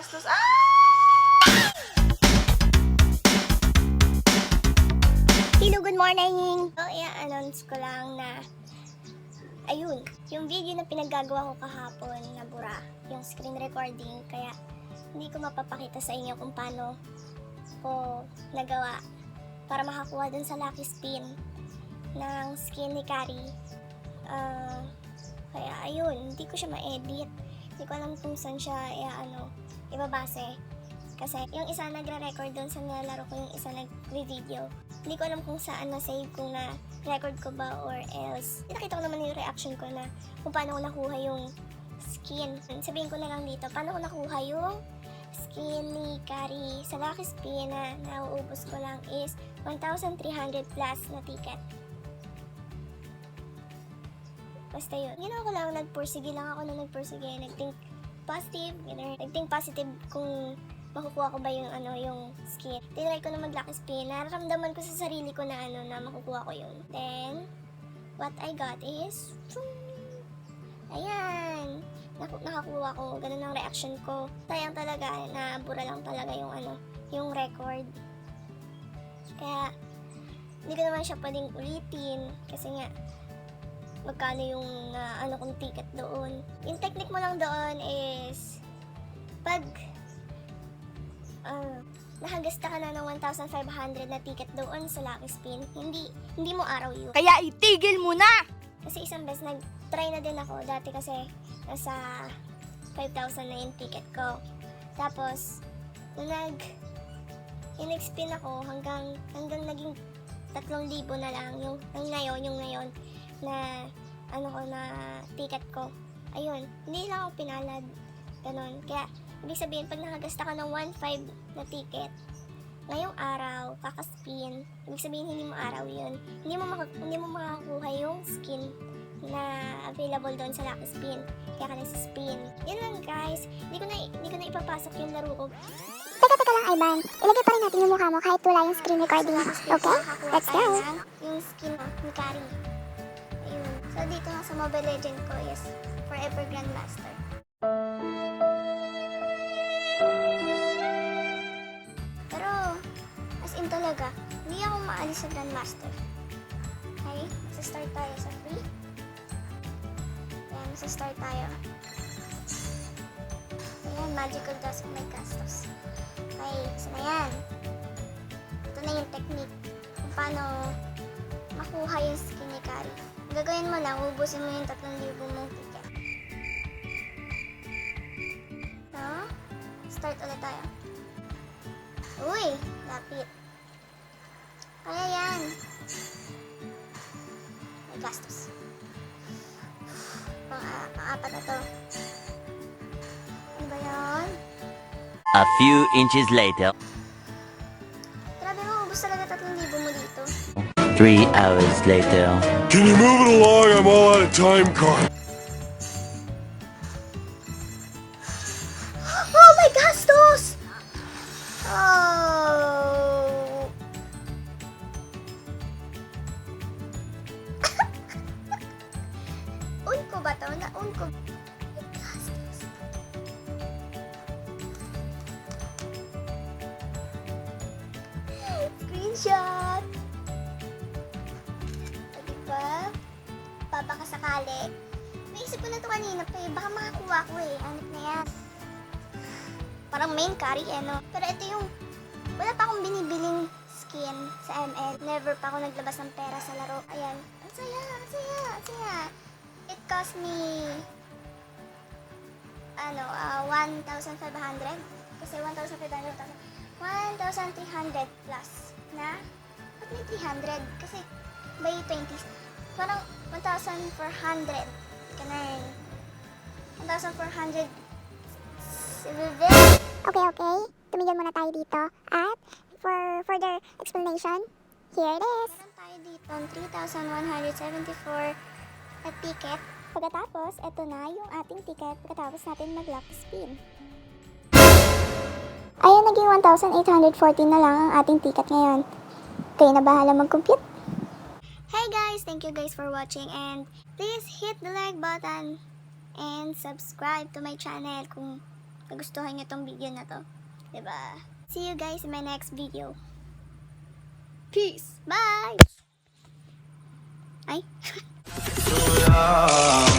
gastos. Ah! Hello, good morning! So, i-announce ko lang na ayun, yung video na pinaggagawa ko kahapon na bura, yung screen recording, kaya hindi ko mapapakita sa inyo kung paano ko nagawa para makakuha dun sa lucky spin ng skin ni Kari. Ah, kaya ayun, hindi ko siya ma-edit. Hindi ko alam kung saan siya i- ano, ibabase. Kasi yung isa nagre-record doon sa nilalaro ko, yung isa nagre-video. Hindi ko alam kung saan na-save kung na-record ko ba or else. Nakita ko naman yung reaction ko na kung paano ko nakuha yung skin. Sabihin ko na lang dito, paano ko nakuha yung skin ni Kari sa Lucky Spin na nauubos ko lang is 1,300 plus na ticket. Basta yun. Ginawa ko lang, nagpursige lang ako na nagpursige. Nag-think positive, ganun. Nag-think positive kung makukuha ko ba yung ano yung skin. Tinry ko na mag lucky spin. Nararamdaman ko sa sarili ko na ano na makukuha ko yun. Then, what I got is, ayan, Naku- nakakuha ko. Ganun ang reaction ko. Sayang talaga, nabura lang talaga yung ano, yung record. Kaya, hindi ko naman siya pwedeng ulitin. Kasi nga, magkano yung ah, ano kong ticket doon. Yung technique mo lang doon is, pag ah, nakagasta ka na ng 1,500 na ticket doon sa Lucky Spin, hindi hindi mo araw yun. Kaya itigil mo na! Kasi isang beses nag-try na din ako. Dati kasi nasa 5,000 na yung ticket ko. Tapos, nung nag nag-spin ako hanggang hanggang naging 3,000 na lang yung, yung ngayon, yung ngayon na ano ko na ticket ko. Ayun, hindi lang ako pinalad. Ganon. Kaya, ibig sabihin, pag nakagasta ka ng 1,500 na ticket, ngayong araw, kakaspin, ibig sabihin hindi mo araw yun. Hindi mo, maka- hindi mo makakuha yung skin na available doon sa Lucky Spin. Kaya ka spin. Yun lang guys. Hindi ko na, hindi ko na ipapasok yung laro ko. Teka, teka lang, Ivan. Ilagay pa rin natin yung mukha mo kahit wala yung screen recording. Okay? Let's go. Yung skin mo, ni Kari. Ayun. So, dito nga sa Mobile Legend ko is Forever Grandmaster. Sa Grandmaster. Okay? Sa-start tayo sa free. Ayan, sa-start tayo. Ayan, magical dust may gastos. Okay, so na yan. Ito na yung technique kung paano makuha yung skin ni Kari. Gagawin mo lang, ubusin mo yung 3,000 mong ticket. So, start ulit tayo. Uy, lapit. Kaya yan. May gastos. Pang, uh, pang-apat na to. Ano ba yan? A few inches later, Grabe mo, ubus talaga 3,000 mo dito. three hours later. Can you move it along? I'm all out of time card. Ba to? Na un ko. May gastos. Screenshot! O, diba? Papakasakali. Naisip ko na to kanina pa eh. Baka makakuha ko eh. Anit na yan parang main carry eh, no? Pero ito yung, wala pa akong binibiling skin sa ML. Never pa ako naglabas ng pera sa laro. Ayan. Ang saya, ang saya, ang saya. It cost me, ano, ah, 1,500. Kasi 1,500, 1,300 plus na, ba't may 300? Kasi by 20, parang 1,400. Ganun. 1,400 Okay, okay. Tumigil muna tayo dito. At for further explanation, here it is. Meron tayo dito ang 3,174 na ticket. Pagkatapos, eto na yung ating ticket pagkatapos natin mag-lock spin. Ayun, naging 1,814 na lang ang ating ticket ngayon. Kayo na bahala mag-compute. Hey guys! Thank you guys for watching and please hit the like button and subscribe to my channel kung nagustuhan niyo tong video na to. ba? See you guys in my next video. Peace! Bye! Ay! heart.